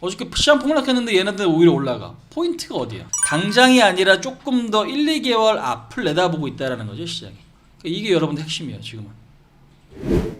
어저께 시장 폭락했는데 얘네들 오히려 올라가. 포인트가 어디야? 당장이 아니라 조금 더 1, 2개월 앞을 내다보고 있다라는 거죠 시장이. 그러니까 이게 여러분들 핵심이에요 지금은.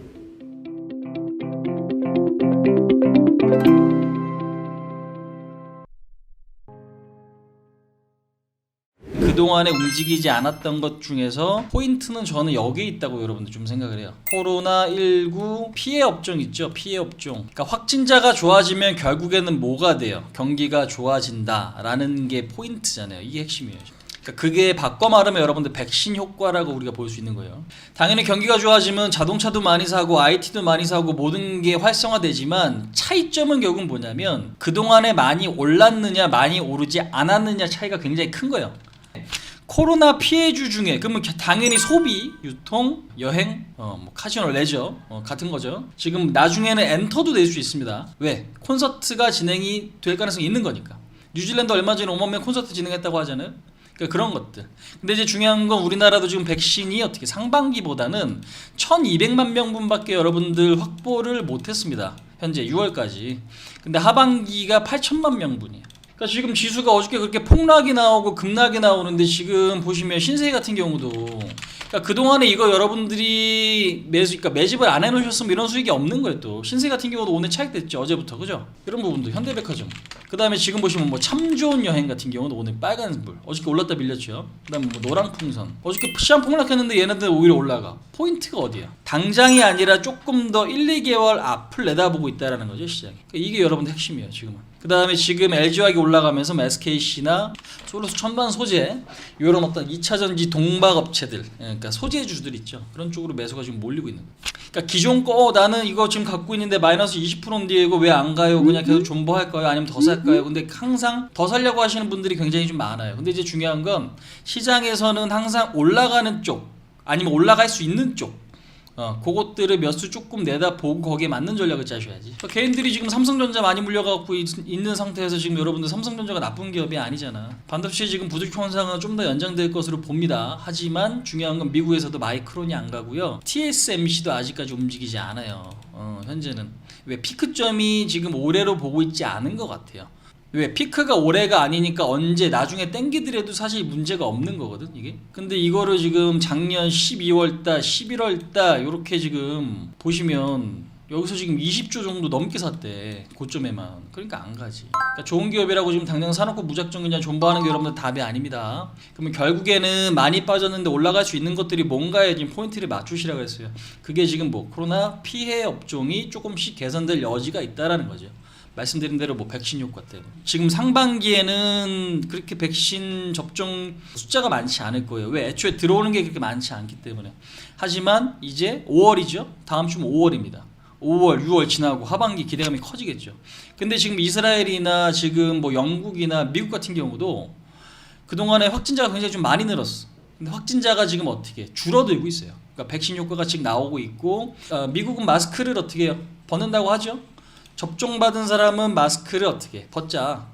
그동안에 움직이지 않았던 것 중에서 포인트는 저는 여기에 있다고 여러분들 좀 생각을 해요. 코로나19 피해 업종 있죠. 피해 업종. 그러니까 확진자가 좋아지면 결국에는 뭐가 돼요? 경기가 좋아진다라는 게 포인트잖아요. 이게 핵심이에요. 그러니까 그게 바꿔 말하면 여러분들 백신 효과라고 우리가 볼 수 있는 거예요. 당연히 경기가 좋아지면 자동차도 많이 사고 IT도 많이 사고 모든 게 활성화되지만 차이점은 결국은 뭐냐면 그동안에 많이 올랐느냐 많이 오르지 않았느냐 차이가 굉장히 큰 거예요. 코로나 피해주 중에 그러면 당연히 소비, 유통, 여행, 어, 뭐 카지노, 레저 어, 같은 거죠. 지금 나중에는 엔터도 낼 수 있습니다. 왜? 콘서트가 진행이 될 가능성이 있는 거니까. 뉴질랜드 얼마 전에 5만 명 콘서트 진행했다고 하잖아요. 그러니까 그런 것들. 근데 이제 중요한 건 우리나라도 지금 백신이 어떻게 상반기보다는 1,200만 명분밖에 여러분들 확보를 못했습니다. 현재 6월까지. 근데 하반기가 8천만 명분이에요. 그러니까 지금 지수가 어저께 그렇게 폭락이 나오고 급락이 나오는데 지금 보시면 신세계 같은 경우도 그러니까 그동안에 이거 여러분들이 매수 그러니까 매집을 안 해놓으셨으면 이런 수익이 없는 거예요 또. 신세 같은 경우도 오늘 차익됐죠 어제부터. 그죠? 이런 부분도 현대백화점. 그 다음에 지금 보시면 뭐 참 좋은 여행 같은 경우도 오늘 빨간불. 어저께 올랐다 밀렸죠. 그 다음에 뭐 노랑풍선. 어저께 시장 폭락했는데 얘네들 오히려 올라가. 포인트가 어디야? 당장이 아니라 조금 더 1, 2개월 앞을 내다보고 있다라는 거죠 시장이. 그러니까 이게 여러분들 핵심이에요 지금은 그 다음에 지금 LG화학이 올라가면서 뭐 SKC나 솔로스 천반 소재 이런 어떤 2차전지 동박 업체들 예, 그러니까 소재주들 있죠. 그런 쪽으로 매수가 지금 몰리고 있는 거예요. 그러니까 기존 거 어, 나는 이거 지금 갖고 있는데 마이너스 20%인데 이거 왜 안 가요? 그냥 계속 존버할까요? 아니면 더 살까요? 근데 항상 더 살려고 하시는 분들이 굉장히 좀 많아요. 근데 이제 중요한 건 시장에서는 항상 올라가는 쪽 아니면 올라갈 수 있는 쪽 어, 그것들을 몇 수 조금 내다 보고 거기에 맞는 전략을 짜셔야지. 그러니까 개인들이 지금 삼성전자 많이 물려갖고 있, 는 상태에서 지금 여러분들 삼성전자가 나쁜 기업이 아니잖아. 반도체 지금 부족 현상은 좀 더 연장될 것으로 봅니다. 하지만 중요한 건 미국에서도 마이크론이 안 가고요. TSMC도 아직까지 움직이지 않아요. 어, 현재는 왜 피크점이 지금 올해로 보고 있지 않은 것 같아요. 왜 피크가 올해가 아니니까 언제 나중에 땡기더라도 사실 문제가 없는 거거든 이게? 근데 이거를 지금 작년 12월달 11월달 요렇게 지금 보시면 여기서 지금 20조 정도 넘게 샀대 고점에만. 그러니까 안 가지. 그러니까 좋은 기업이라고 지금 당장 사놓고 무작정 그냥 존버하는 게 여러분들 답이 아닙니다. 그러면 결국에는 많이 빠졌는데 올라갈 수 있는 것들이 뭔가에 지금 포인트를 맞추시라고 했어요. 그게 지금 뭐 코로나 피해 업종이 조금씩 개선될 여지가 있다라는 거죠 말씀드린 대로 뭐 백신 효과 때문에 지금 상반기에는 그렇게 백신 접종 숫자가 많지 않을 거예요. 왜 애초에 들어오는 게 그렇게 많지 않기 때문에. 하지만 이제 5월이죠. 다음 주면 5월입니다. 5월, 6월 지나고 하반기 기대감이 커지겠죠. 근데 지금 이스라엘이나 지금 뭐 영국이나 미국 같은 경우도 그동안에 확진자가 굉장히 좀 많이 늘었어. 근데 확진자가 지금 어떻게 줄어들고 있어요. 그러니까 백신 효과가 지금 나오고 있고 어, 미국은 마스크를 어떻게? 벗는다고 하죠. 접종받은 사람은 마스크를 어떻게 벗자.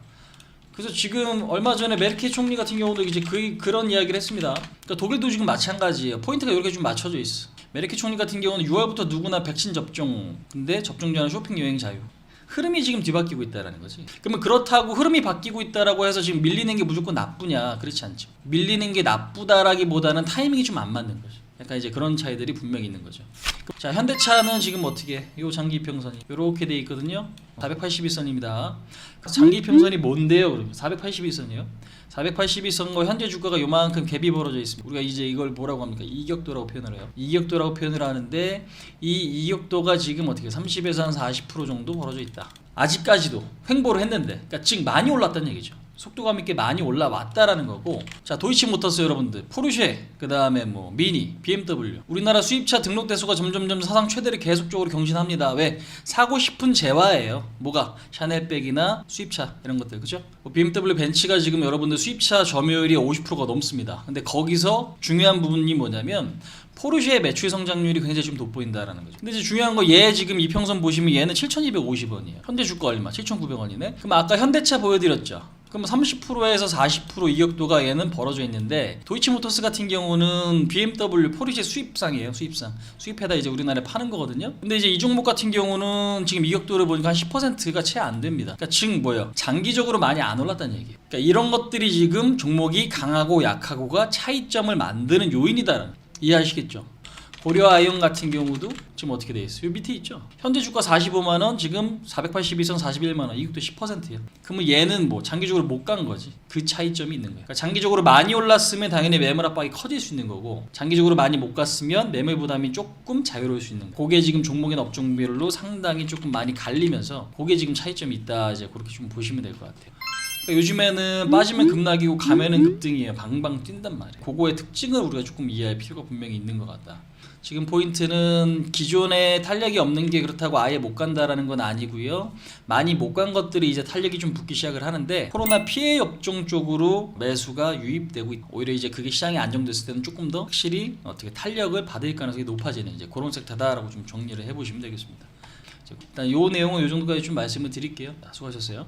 그래서 지금 얼마 전에 메르켈 총리 같은 경우도 이제 그 그런 이야기를 했습니다. 그러니까 독일도 지금 마찬가지예요. 포인트가 이렇게 좀 맞춰져 있어. 메르켈 총리 같은 경우는 6월부터 누구나 백신 접종. 근데 접종 전에 쇼핑 여행 자유. 흐름이 지금 뒤바뀌고 있다라는 거지. 그러면 그렇다고 흐름이 바뀌고 있다라고 해서 지금 밀리는 게 무조건 나쁘냐? 그렇지 않죠. 밀리는 게 나쁘다라기보다는 타이밍이 좀 안 맞는 거죠. 약간 이제 그런 차이들이 분명히 있는 거죠. 자, 현대차는 지금 어떻게? 요 장기 평선이 이렇게 돼 있거든요. 482선입니다. 장기 평선이 뭔데요? 그러면 482선이요. 482선과 현재 주가가 요만큼 갭이 벌어져 있습니다. 우리가 이제 이걸 뭐라고 합니까? 이격도라고 표현을 해요. 이격도라고 표현을 하는데 이 이격도가 지금 어떻게 30에서 한 40% 정도 벌어져 있다. 아직까지도 횡보를 했는데, 그러니까 지금 많이 올랐다는 얘기죠. 속도감 있게 많이 올라왔다라는 거고 자 도이치모터스 여러분들 포르쉐 그 다음에 뭐 미니 BMW 우리나라 수입차 등록 대수가 점점점 사상 최대를 계속적으로 경신합니다 왜 사고 싶은 재화예요 뭐가 샤넬백이나 수입차 이런 것들 그죠 뭐 BMW 벤츠가 지금 여러분들 수입차 점유율이 50%가 넘습니다 근데 거기서 중요한 부분이 뭐냐면 포르쉐의 매출 성장률이 굉장히 좀 돋보인다라는 거죠. 근데 이제 중요한 거 얘 지금 이평선 보시면 얘는 7,250원이에요. 현대 주가 얼마? 7,900원이네. 그럼 아까 현대차 보여드렸죠. 그럼 30%에서 40% 이격도가 얘는 벌어져 있는데 도이치모터스 같은 경우는 BMW 포르쉐 수입상이에요 수입상. 수입해다 이제 우리나라에 파는 거거든요. 근데 이제 이 종목 같은 경우는 지금 이격도를 보니까 한 10%가 채 안 됩니다. 그러니까 즉 뭐예요? 장기적으로 많이 안 올랐다는 얘기예요. 그러니까 이런 것들이 지금 종목이 강하고 약하고가 차이점을 만드는 요인이다 이해하시겠죠 고려 아이온 같은 경우도 지금 어떻게 돼 있어요? 요 밑에 있죠. 현재 주가 45만 원, 지금 482선 41만 원, 이것도 10%예요. 그러면 얘는 뭐 장기적으로 못 간 거지. 그 차이점이 있는 거예요. 그러니까 장기적으로 많이 올랐으면 당연히 매물 압박이 커질 수 있는 거고, 장기적으로 많이 못 갔으면 매물 부담이 조금 자유로울 수 있는 거. 그게 지금 종목이나 업종별로 상당히 조금 많이 갈리면서, 그게 지금 차이점이 있다. 이제 그렇게 좀 보시면 될 것 같아요. 그러니까 요즘에는 빠지면 급락이고 가면은 급등이에요. 방방 뛴단 말이에요. 그거의 특징을 우리가 조금 이해할 필요가 분명히 있는 것 같다. 지금 포인트는 기존에 탄력이 없는 게 그렇다고 아예 못 간다라는 건 아니고요. 많이 못 간 것들이 이제 탄력이 좀 붙기 시작을 하는데 코로나 피해 업종 쪽으로 매수가 유입되고 있- 오히려 이제 그게 시장이 안정됐을 때는 조금 더 확실히 어떻게 탄력을 받을 가능성이 높아지는 이제 그런 섹터다라고 좀 정리를 해보시면 되겠습니다. 자, 일단 요 내용은 요 정도까지 좀 말씀을 드릴게요. 자, 수고하셨어요.